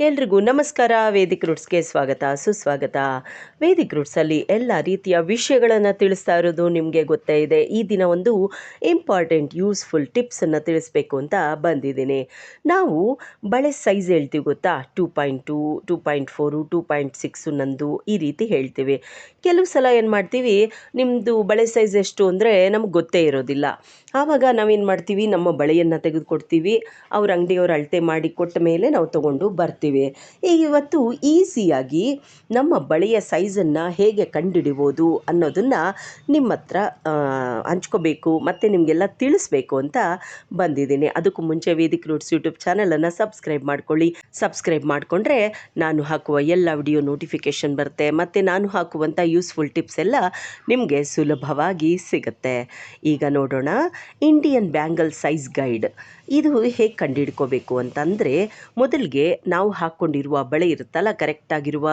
ಎಲ್ರಿಗೂ ನಮಸ್ಕಾರ. ವೇದಿಕ್ ರೂಟ್ಸ್ಗೆ ಸ್ವಾಗತ, ಸುಸ್ವಾಗತ. ವೇದಿಕ್ ರೂಟ್ಸಲ್ಲಿ ಎಲ್ಲ ರೀತಿಯ ವಿಷಯಗಳನ್ನು ತಿಳಿಸ್ತಾ ಇರೋದು ನಿಮಗೆ ಗೊತ್ತೇ ಇದೆ. ಈ ದಿನ ಒಂದು ಇಂಪಾರ್ಟೆಂಟ್, ಯೂಸ್ಫುಲ್ ಟಿಪ್ಸನ್ನು ತಿಳಿಸ್ಬೇಕು ಅಂತ ಬಂದಿದ್ದೀನಿ. ನಾವು ಬಳೆ ಸೈಜ್ ಹೇಳ್ತೀವಿ ಗೊತ್ತಾ? Two point two two point four, two point six ನಂದು ಈ ರೀತಿ ಹೇಳ್ತೀವಿ. ಕೆಲವು ಸಲ ಏನು ಮಾಡ್ತೀವಿ ನಿಮ್ಮದು ಬಳೆ ಸೈಜ್ ಎಷ್ಟು ಅಂದರೆ ನಮ್ಗೆ ಗೊತ್ತೇ ಇರೋದಿಲ್ಲ. ಆವಾಗ ನಾವೇನು ಮಾಡ್ತೀವಿ, ನಮ್ಮ ಬಳೆಯನ್ನು ತೆಗೆದುಕೊಡ್ತೀವಿ. ಅವ್ರ ಅಂಗಡಿಯವ್ರು ಅಳತೆ ಮಾಡಿ ಕೊಟ್ಟ ಮೇಲೆ ನಾವು ತೊಗೊಂಡು ಬರ್ತೀವಿ. ಈಗ ಇವತ್ತು ಈಸಿಯಾಗಿ ನಮ್ಮ ಬಳೆಯ ಸೈಜನ್ನು ಹೇಗೆ ಕಂಡುಹಿಡಿಬೋದು ಅನ್ನೋದನ್ನು ನಿಮ್ಮ ಹತ್ರ ಹಂಚ್ಕೋಬೇಕು, ಮತ್ತು ನಿಮಗೆಲ್ಲ ತಿಳಿಸ್ಬೇಕು ಅಂತ ಬಂದಿದ್ದೀನಿ. ಅದಕ್ಕೂ ಮುಂಚೆ ವೇದಿಕ್ ರೂಟ್ಸ್ ಯೂಟ್ಯೂಬ್ ಚಾನಲನ್ನು ಸಬ್ಸ್ಕ್ರೈಬ್ ಮಾಡ್ಕೊಳ್ಳಿ. ಸಬ್ಸ್ಕ್ರೈಬ್ ಮಾಡಿಕೊಂಡ್ರೆ ನಾನು ಹಾಕುವ ಎಲ್ಲ ವಿಡಿಯೋ ನೋಟಿಫಿಕೇಷನ್ ಬರುತ್ತೆ. ಮತ್ತು ನಾನು ಹಾಕುವಂಥ ಯೂಸ್ಫುಲ್ ಟಿಪ್ಸ್ ಎಲ್ಲ ನಿಮಗೆ ಸುಲಭವಾಗಿ ಸಿಗುತ್ತೆ. ಈಗ ನೋಡೋಣ ಇಂಡಿಯನ್ ಬ್ಯಾಂಗಲ್ ಸೈಜ್ ಗೈಡ್ ಇದು ಹೇಗೆ ಕಂಡುಹಿಡ್ಕೋಬೇಕು ಅಂತಂದರೆ, ಮೊದಲಿಗೆ ನಾವು ಹಾಕ್ಕೊಂಡಿರುವ ಬಳೆ ಇರುತ್ತಲ್ಲ ಕರೆಕ್ಟಾಗಿರುವ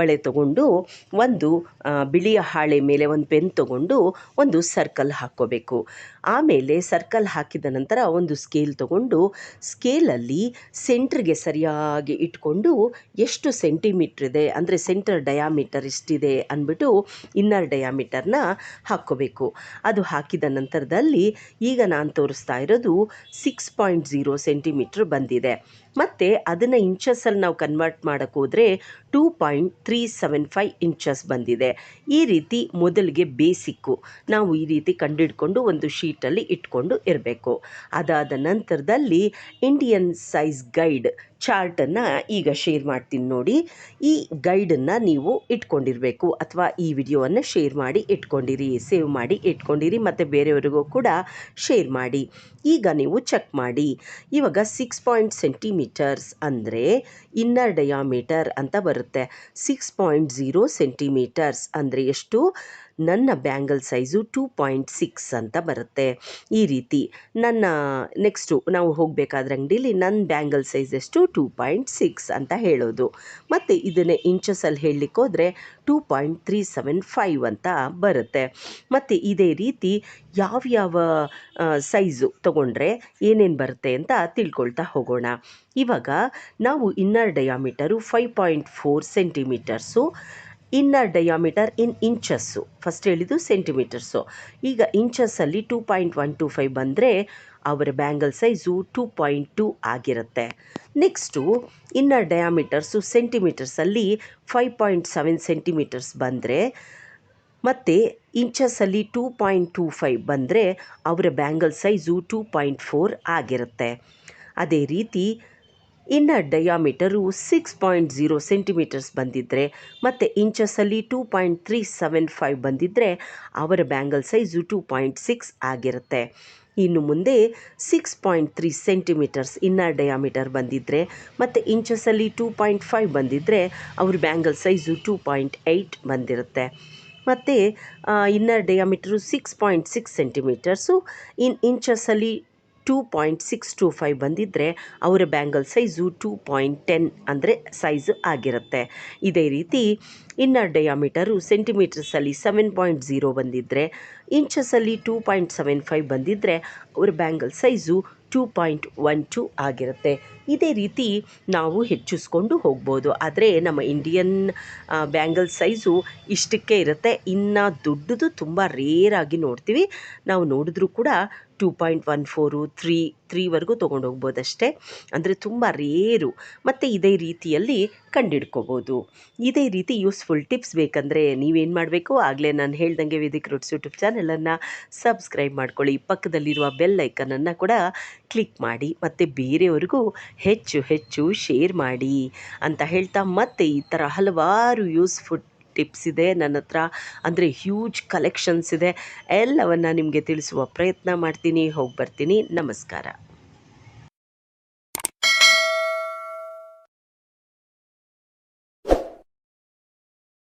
ಬಳೆ ತಗೊಂಡು ಒಂದು ಬಿಳಿಯ ಹಾಳೆ ಮೇಲೆ ಒಂದು ಪೆನ್ ತಗೊಂಡು ಒಂದು ಸರ್ಕಲ್ ಹಾಕ್ಕೋಬೇಕು. ಆಮೇಲೆ ಸರ್ಕಲ್ ಹಾಕಿದ ನಂತರ ಒಂದು ಸ್ಕೇಲ್ ತಗೊಂಡು ಸ್ಕೇಲಲ್ಲಿ ಸೆಂಟ್ರಿಗೆ ಸರಿಯಾಗಿ ಇಟ್ಕೊಂಡು ಎಷ್ಟು ಸೆಂಟಿಮೀಟ್ರ್ ಇದೆ, ಅಂದರೆ ಸೆಂಟರ್ ಡಯಾಮೀಟರ್ ಎಷ್ಟಿದೆ ಅಂದ್ಬಿಟ್ಟು ಇನ್ನರ್ ಡಯಾಮೀಟರ್ನ ಹಾಕ್ಕೋಬೇಕು. ಅದು ಹಾಕಿದ ನಂತರದಲ್ಲಿ ಈಗ ನಾನು ತೋರಿಸ್ತಾ ಇರೋದು ಸಿಕ್ಸ್ ಪಾಯಿಂಟ್ ಜೀರೋ ಸೆಂಟಿಮೀಟ್ರ್ ಬಂದಿದೆ. ಮತ್ತು ಅದನ್ನು ಇಂಚಸ್ಸಲ್ಲಿ ನಾವು convert ಮಾಡೋಕ್ಕೋದ್ರೆ two point three seven five inches ಬಂದಿದೆ. ಈ ರೀತಿ ಮೊದಲಿಗೆ ಬೇಸಿಕ್ಕು. ನಾವು ಈ ರೀತಿ ಕಂಡುಹಿಡ್ಕೊಂಡು ಒಂದು ಶೀಟಲ್ಲಿ ಇಟ್ಕೊಂಡು ಇರಬೇಕು. ಅದಾದ ನಂತರದಲ್ಲಿ ಇಂಡಿಯನ್ ಸೈಜ್ ಗೈಡ್ ಚಾರ್ಟನ್ನು ಈಗ ಶೇರ್ ಮಾಡ್ತೀನಿ ನೋಡಿ. ಈ ಗೈಡನ್ನು ನೀವು ಇಟ್ಕೊಂಡಿರಬೇಕು ಅಥವಾ ಈ ವಿಡಿಯೋವನ್ನು ಶೇರ್ ಮಾಡಿ ಇಟ್ಕೊಂಡಿರಿ ಸೇವ್ ಮಾಡಿ ಇಟ್ಕೊಂಡಿರಿ, ಮತ್ತು ಬೇರೆಯವರಿಗೂ ಕೂಡ ಶೇರ್ ಮಾಡಿ. ಈಗ ನೀವು ಚೆಕ್ ಮಾಡಿ. ಇವಾಗ ಸಿಕ್ಸ್ ಪಾಯಿಂಟ್ ಸೆಂಟಿಮೀಟರ್ಸ್ ಅಂದರೆ ಇನ್ನರ್ ಡಯಾಮೀಟರ್ ಅಂತ ಬರುತ್ತೆ. ಸಿಕ್ಸ್ ಪಾಯಿಂಟ್ ಝೀರೋ ಸೆಂಟಿಮೀಟರ್ಸ್ ಅಂದರೆ ಎಷ್ಟು? ನನ್ನ bangle size two point six ಅಂತ ಬರುತ್ತೆ. ಈ ರೀತಿ ನನ್ನ ನೆಕ್ಸ್ಟು ನಾವು ಹೋಗಬೇಕಾದ್ರೆ ಅಂಗಡೀಲಿ ನನ್ನ ಬ್ಯಾಂಗಲ್ ಸೈಜ್ ಎಷ್ಟು? ಟೂ ಪಾಯಿಂಟ್ ಸಿಕ್ಸ್ ಅಂತ ಹೇಳೋದು. ಮತ್ತು ಇದನ್ನೇ ಇಂಚಸಲ್ಲಿ ಹೇಳಲಿಕ್ಕೆ ಹೋದರೆ two point three seven five ಅಂತ ಬರುತ್ತೆ. ಮತ್ತು ಇದೇ ರೀತಿ ಯಾವ್ಯಾವ ಸೈಜು ತಗೊಂಡ್ರೆ ಏನೇನು ಬರುತ್ತೆ ಅಂತ ತಿಳ್ಕೊಳ್ತಾ ಹೋಗೋಣ. ಇವಾಗ ನಾವು inner diameter five point four centimetres inner diameter in inches first ಹೇಳಿದ್ದು ಸೆಂಟಿಮೀಟರ್ಸು ಈಗ ಇಂಚಸ್ಸಲ್ಲಿ two point one two five ಬಂದರೆ ಅವರ bangle size two point two ಆಗಿರುತ್ತೆ. ನೆಕ್ಸ್ಟು ಇನ್ನರ್ ಡಯಾಮೀಟರ್ಸು ಸೆಂಟಿಮೀಟರ್ಸಲ್ಲಿ ಫೈವ್ ಪಾಯಿಂಟ್ ಸೆವೆನ್ ಸೆಂಟಿಮೀಟರ್ಸ್ ಬಂದರೆ, ಮತ್ತು ಇಂಚಸ್ಸಲ್ಲಿ ಟೂ ಪಾಯಿಂಟ್ ಟೂ ಫೈವ್ ಬಂದರೆ ಅವರ bangle size two point four ಆಗಿರುತ್ತೆ. ಅದೇ ರೀತಿ inner diameter six point zero centimetres ಬಂದಿದ್ದರೆ ಮತ್ತು ಇಂಚಸ್ಸಲ್ಲಿ two point three seven five ಬಂದಿದ್ದರೆ ಅವರ bangle size two point six ಆಗಿರುತ್ತೆ. ಇನ್ನು ಮುಂದೆ six point three centimetres inner diameter ಬಂದಿದ್ದರೆ ಮತ್ತು ಇಂಚಸ್ಸಲ್ಲಿ ಟೂ ಪಾಯಿಂಟ್ ಫೈವ್ ಬಂದಿದ್ದರೆ ಅವ್ರ bangle size two point eight ಬಂದಿರುತ್ತೆ. ಮತ್ತು inner diameter six point six centimetres in ಇಂಚಸ್ಸಲ್ಲಿ two point six two five ಬಂದಿದ್ದರೆ ಅವರ bangle size two point ten ಅಂದರೆ ಸೈಜ್ ಆಗಿರುತ್ತೆ. ಇದೇ ರೀತಿ ಇನ್ನರ್ ಡಯಾಮೀಟರು ಸೆಂಟಿಮೀಟರ್ಸಲ್ಲಿ ಸೆವೆನ್ ಪಾಯಿಂಟ್ ಝೀರೋ ಬಂದಿದ್ದರೆ ಇಂಚಸ್ಸಲ್ಲಿ ಟೂ ಪಾಯಿಂಟ್ ಸೆವೆನ್ ಫೈವ್ ಬಂದಿದ್ದರೆ ಅವರ bangle size two point one two ಆಗಿರುತ್ತೆ. ಇದೇ ರೀತಿ ನಾವು ಹೆಚ್ಚಿಸ್ಕೊಂಡು ಹೋಗ್ಬೋದು. ಆದರೆ ನಮ್ಮ ಇಂಡಿಯನ್ ಬ್ಯಾಂಗಲ್ ಸೈಜು ಇಷ್ಟಕ್ಕೆ ಇರುತ್ತೆ. ಇನ್ನು ದೊಡ್ಡದು ತುಂಬ ರೇರಾಗಿ ನೋಡ್ತೀವಿ. ನಾವು ನೋಡಿದ್ರೂ ಕೂಡ two point one four three ತ್ರೀವರೆಗೂ ತೊಗೊಂಡು ಹೋಗ್ಬೋದಷ್ಟೇ. ಅಂದರೆ ತುಂಬ ರೇರು ಮತ್ತು ಇದೇ ರೀತಿಯಲ್ಲಿ ಕಂಡಿಡ್ಕೋಬೋದು. ಇದೇ ರೀತಿ ಯೂಸ್ಫುಲ್ ಟಿಪ್ಸ್ ಬೇಕಂದರೆ ನೀವೇನು ಮಾಡಬೇಕು? ಆಗಲೇ ನಾನು ಹೇಳ್ದಂಗೆ ವೇದಿಕ್ ರೂಟ್ಸ್ ಯೂಟ್ಯೂಬ್ ಚಾನಲನ್ನು ಸಬ್ಸ್ಕ್ರೈಬ್ ಮಾಡ್ಕೊಳ್ಳಿ. ಪಕ್ಕದಲ್ಲಿರುವ ಬೆಲ್ ಐಕನನ್ನು ಕೂಡ ಕ್ಲಿಕ್ ಮಾಡಿ. ಮತ್ತು ಬೇರೆಯವ್ರಿಗೂ ಹೆಚ್ಚು ಹೆಚ್ಚು ಶೇರ್ ಮಾಡಿ ಅಂತ ಹೇಳ್ತಾ ಮತ್ತೆ ಈ ಥರ ಹಲವಾರು ಯೂಸ್ಫುಲ್ ಟಿಪ್ಸ್ ಇದೆ, ನನ್ನ ಹತ್ರ ಅಂದರೆ ಹ್ಯೂಜ್ ಕಲೆಕ್ಷನ್ಸ್ ಇದೆ. ಎಲ್ಲವನ್ನು ನಿಮಗೆ ತಿಳಿಸುವ ಪ್ರಯತ್ನ ಮಾಡ್ತೀನಿ ಹೋಗಿ ಬರ್ತೀನಿ ನಮಸ್ಕಾರ.